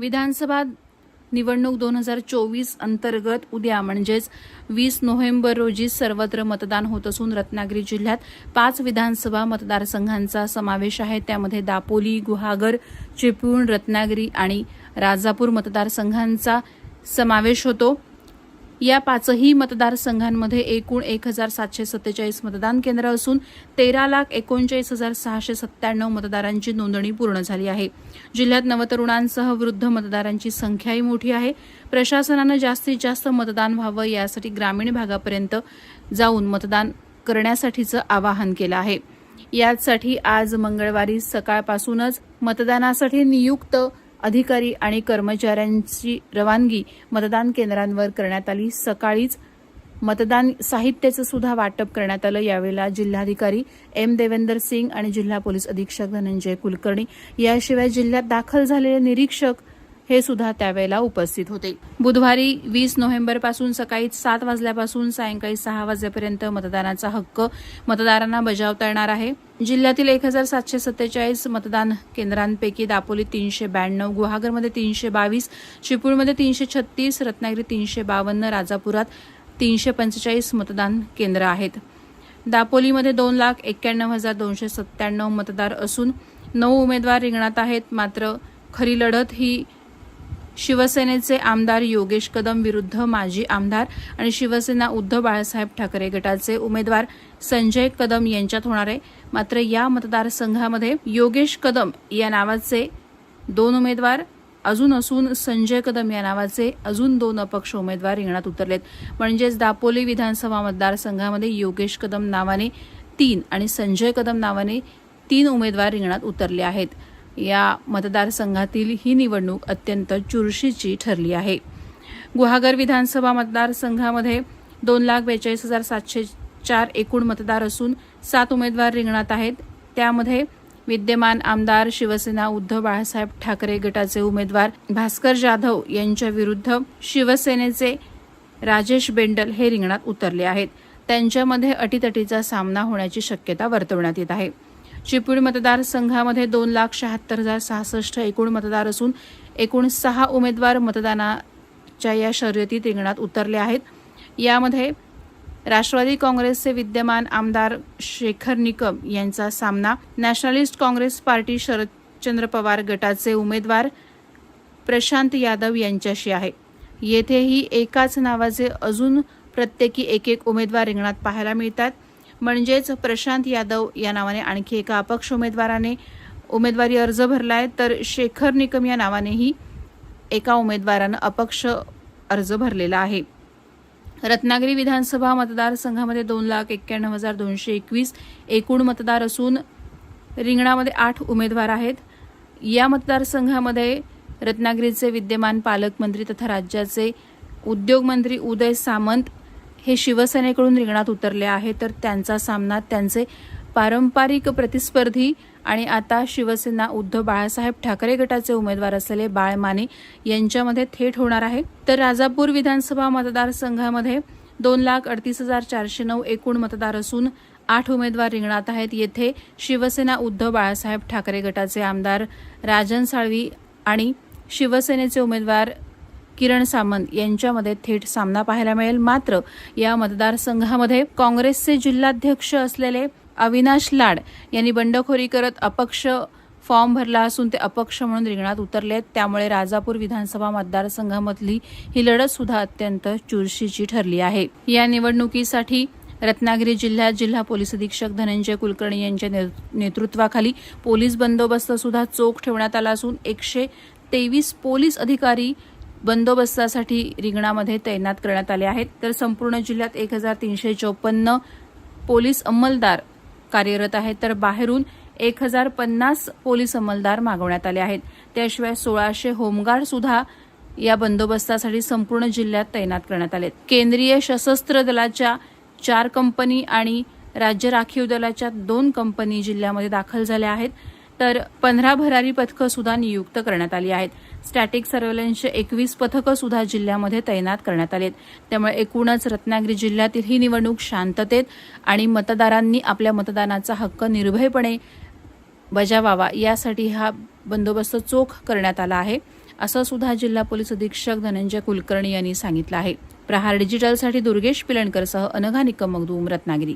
विधानसभा निवडणूक दोन हजार चोवीस अंतर्गत उद्या म्हणजेच वीस नोव्हेंबर रोजी सर्वत्र मतदान होत असून रत्नागिरी जिल्ह्यात पाच विधानसभा मतदारसंघांचा समावेश आहे. त्यामध्ये दापोली गुहागर चिपळूण रत्नागिरी आणि राजापूर मतदारसंघांचा समावेश होतो. या पाचही मतदारसंघांमध्ये एकूण एक हजार सातशे सत्तेचाळीस मतदान केंद्र असून तेरा लाख एकोणचाळीस हजार सहाशे सत्त्याण्णव मतदारांची नोंदणी पूर्ण झाली आहे. जिल्ह्यात नवतरुणांसह वृद्ध मतदारांची संख्याही मोठी आहे. प्रशासनानं जास्तीत जास्त मतदान व्हावं यासाठी ग्रामीण भागापर्यंत जाऊन मतदान करण्यासाठीचं आवाहन केलं आहे. यासाठी आज मंगळवारी सकाळपासूनच मतदानासाठी नियुक्त अधिकारी आणि कर्मचाऱ्यांची रवानगी मतदान केंद्रांवर करण्यात आली. सकाळीच मतदान साहित्याचं सुद्धा वाटप करण्यात आलं. यावेळेला जिल्हाधिकारी एम देवेंदर सिंग आणि जिल्हा पोलीस अधीक्षक धनंजय कुलकर्णी. याशिवाय जिल्ह्यात दाखल झालेले निरीक्षक हे सुद्धा त्यावेळेला उपस्थित होते. बुधवारी वीस नोव्हेंबरपासून सकाळी सात वाजल्यापासून सायंकाळी सहा वाजेपर्यंत मतदानाचा हक्क मतदारांना बजावता येणार आहे. जिल्ह्यातील एक हजार सातशे सत्तेचाळीस मतदान केंद्रांपैकी दापोली तीनशे ब्याण्णव गुहागरमध्ये तीनशे बावीस चिपळूणमध्ये तीनशे छत्तीस रत्नागिरी तीनशे बावन्न राजापुरात तीनशे पंचेचाळीस मतदान केंद्र आहेत. दापोलीमध्ये दोन लाख एक्क्याण्णव हजार दोनशे सत्त्याण्णव मतदार असून नऊ उमेदवार रिंगणात आहेत. मात्र खरी लढत ही शिवसेनेचे आमदार योगेश कदम विरुद्ध माजी आमदार आणि शिवसेना उद्धव बाळासाहेब ठाकरे गटाचे उमेदवार संजय कदम यांच्यात होणार आहे. मात्र या मतदारसंघामध्ये योगेश कदम या नावाचे दोन उमेदवार अजून असून संजय कदम या नावाचे अजून दोन अपक्ष उमेदवार रिंगणात उतरलेत. म्हणजेच दापोली विधानसभा मतदारसंघामध्ये योगेश कदम नावाने तीन आणि संजय कदम नावाने तीन उमेदवार रिंगणात उतरले आहेत. या मतदारसंघातील ही निवडणूक अत्यंत चुरशीची ठरली आहे. गुहागर विधानसभा मतदारसंघामध्ये दोन लाख बेचाळीस हजार सातशे चार एकूण मतदार असून सात उमेदवार रिंगणात आहेत. त्यामध्ये विद्यमान आमदार शिवसेना उद्धव बाळासाहेब ठाकरे गटाचे उमेदवार भास्कर जाधव यांच्या विरुद्ध शिवसेनेचे राजेश बेंडल हे रिंगणात उतरले आहेत. त्यांच्यामध्ये अटीतटीचा सामना होण्याची शक्यता वर्तवण्यात येत आहे. चिपळूण मतदारसंघामध्ये दोन लाख शहात्तर हजार सहासष्ट एकूण मतदार असून एकूण सहा उमेदवार मतदानाच्या या शर्यतीत रिंगणात उतरले आहेत. यामध्ये राष्ट्रवादी काँग्रेसचे विद्यमान आमदार शेखर निकम यांचा सामना Nationalist Congress Party Sharadchandra Pawar गटाचे उमेदवार प्रशांत यादव यांच्याशी आहे. येथेही एकाच नावाचे अजून प्रत्येकी एक एक उमेदवार रिंगणात पाहायला मिळतात. म्हणजेच प्रशांत यादव या नावाने आणखी एका अपक्ष उमेदवाराने उमेदवारी अर्ज भरलाय तर शेखर निकम या नावानेही एका उमेदवारानं अपक्ष अर्ज भरलेला आहे. रत्नागिरी विधानसभा मतदारसंघामध्ये दोन लाख एक्क्याण्णव हजार दोनशे एकवीस एकूण मतदार असून रिंगणामध्ये आठ उमेदवार आहेत. या मतदारसंघामध्ये रत्नागिरीचे विद्यमान पालकमंत्री तथा राज्याचे उद्योगमंत्री उदय सामंत हे शिवसेनेकडून रिंगणात उतरले आहे तर त्यांचा सामना त्यांचे पारंपरिक प्रतिस्पर्धी आणि आता शिवसेना उद्धव बाळासाहेब ठाकरे गटाचे उमेदवार असलेले बाळ माने यांच्यामध्ये थेट होणार आहे. तर राजापूर विधानसभा मतदारसंघामध्ये दोन लाख अडतीस हजार चारशे नऊ एकूण मतदार असून आठ उमेदवार रिंगणात आहेत. येथे शिवसेना उद्धव बाळासाहेब ठाकरे गटाचे आमदार राजन साळवी आणि शिवसेनेचे उमेदवार किरण सामंत यांच्यामध्ये थेट सामना पाहायला मिळेल. मात्र या मतदारसंघामध्ये काँग्रेसचे जिल्हाध्यक्ष असलेले अविनाश लाड यांनी बंडखोरी करत अपक्ष फॉर्म भरला असून ते अपक्ष म्हणून रिंगणात उतरले आहेत. त्यामुळे राजापूर विधानसभा मतदारसंघामधली ही लढत सुद्धा अत्यंत चुरशीची ठरली आहे. या निवडणुकीसाठी रत्नागिरी जिल्ह्यात जिल्हा पोलीस अधीक्षक धनंजय कुलकर्णी यांच्या ने- नेतृत्वाखाली पोलीस बंदोबस्त सुद्धा चोख ठेवण्यात आला असून एकशे तेवीस पोलीस अधिकारी बंदोबस्तासाठी रिंगणामध्ये तैनात करण्यात आले आहेत. तर संपूर्ण जिल्ह्यात एक हजार तीनशे चौपन्न पोलीस अंमलदार कार्यरत आहेत. तर बाहेरून एक हजार पन्नास पोलीस अंमलदार मागवण्यात आले आहेत. त्याशिवाय सोळाशे होमगार्ड सुद्धा या बंदोबस्तासाठी संपूर्ण जिल्ह्यात तैनात करण्यात आले केंद्रीय सशस्त्र दलाच्या चार कंपनी आणि राज्य राखीव दलाच्या दोन कंपनी जिल्ह्यामध्ये दाखल झाल्या आहेत. तर पंधरा भरारी पथकं सुद्धा नियुक्त करण्यात आली आहेत. स्टॅटिक सर्व्हेलन्सचे एकवीस पथकं सुद्धा जिल्ह्यामध्ये तैनात करण्यात आली आहेत त्यामुळे एकूणच रत्नागिरी जिल्ह्यातील ही निवडणूक शांततेत आणि मतदारांनी आपल्या मतदानाचा हक्क निर्भयपणे बजावावा यासाठी हा बंदोबस्त चोख करण्यात आला आहे असं सुद्धा जिल्हा पोलीस अधीक्षक धनंजय कुलकर्णी यांनी सांगितलं आहे. प्रहार डिजिटलसाठी दुर्गेश पिलणकरसह अनघा निकम मगदूम रत्नागिरी.